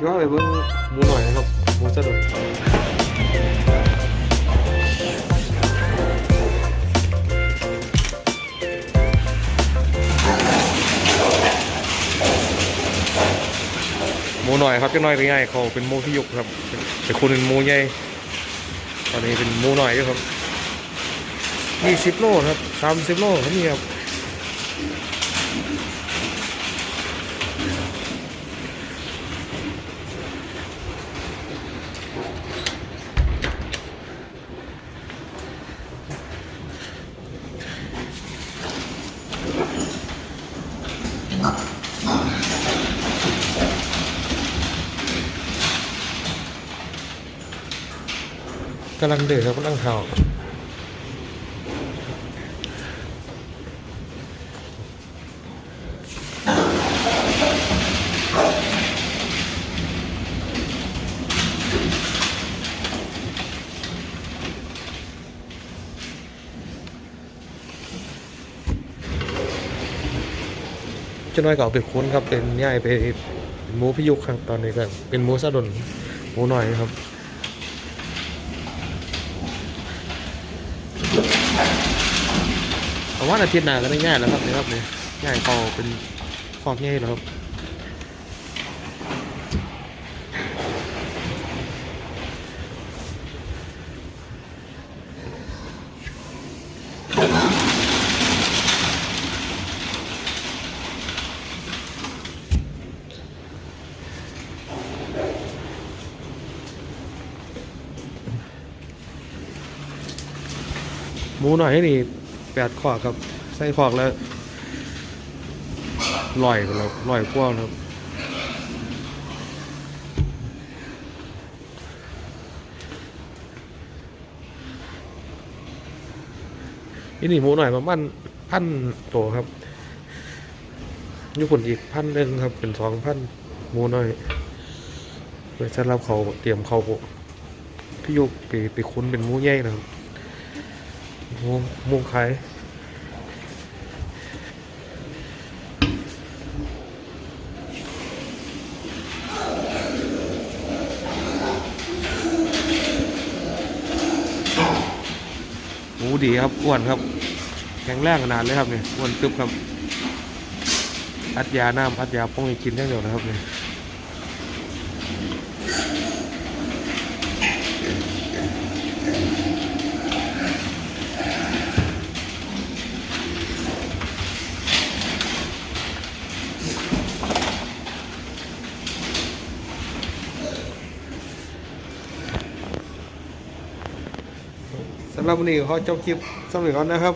คิดว่าไปเบิ่งมูหน่อยนะครับมูสะดุดมูหน่อยครับจะน้อยไปง่ายเขาเป็นมูที่ยุกครับแต่คุณเป็นมูใหญ่ตอนนี้เป็นมูหน่อยอยู่ครับยี่สิบโลครับสามสิบโลครับนี่ครับ กำลังเดือดครับกำลังเห่า จะน้อยก็เอาไปคุ้นครับเป็นย่ายไปหมูพิยุกครับตอนนี้ก็เป็นหมูซาดนหมูหน่อยครับผมว่าอาทิตย์หน้าก็ได้ง่ายแล้วครับนี่ครับนี่ง่ายเขาเป็นคอกง่ายแล้วครับ หมูหน่อยนี่แปดขอกครับ ใส่ขอกแล้วลอยกันแล้วลอยกว้างครับนี่นี่หมูหน่อยประมาณพันโตวครับญี่ปุ่นอีกพันหนึ่งครับ เป็นสองพันหมูหน่อยเพื่อจะรับเขาเตรียมเขาพี่ยุกไปไปคุ้นเป็นหมูใหญ่นะครับ หมูหมูขายหมูดีครับอ้วนครับ แข็งแรงขนาดเลยครับเนี่ยอ้วนตึบครับ อัดยาน้ำอัดยาป้องให้กินได้เดียวนะครับเนี่ย สำหรับวันนี้ขอจบคลิปสำหรับก่อนนะครับ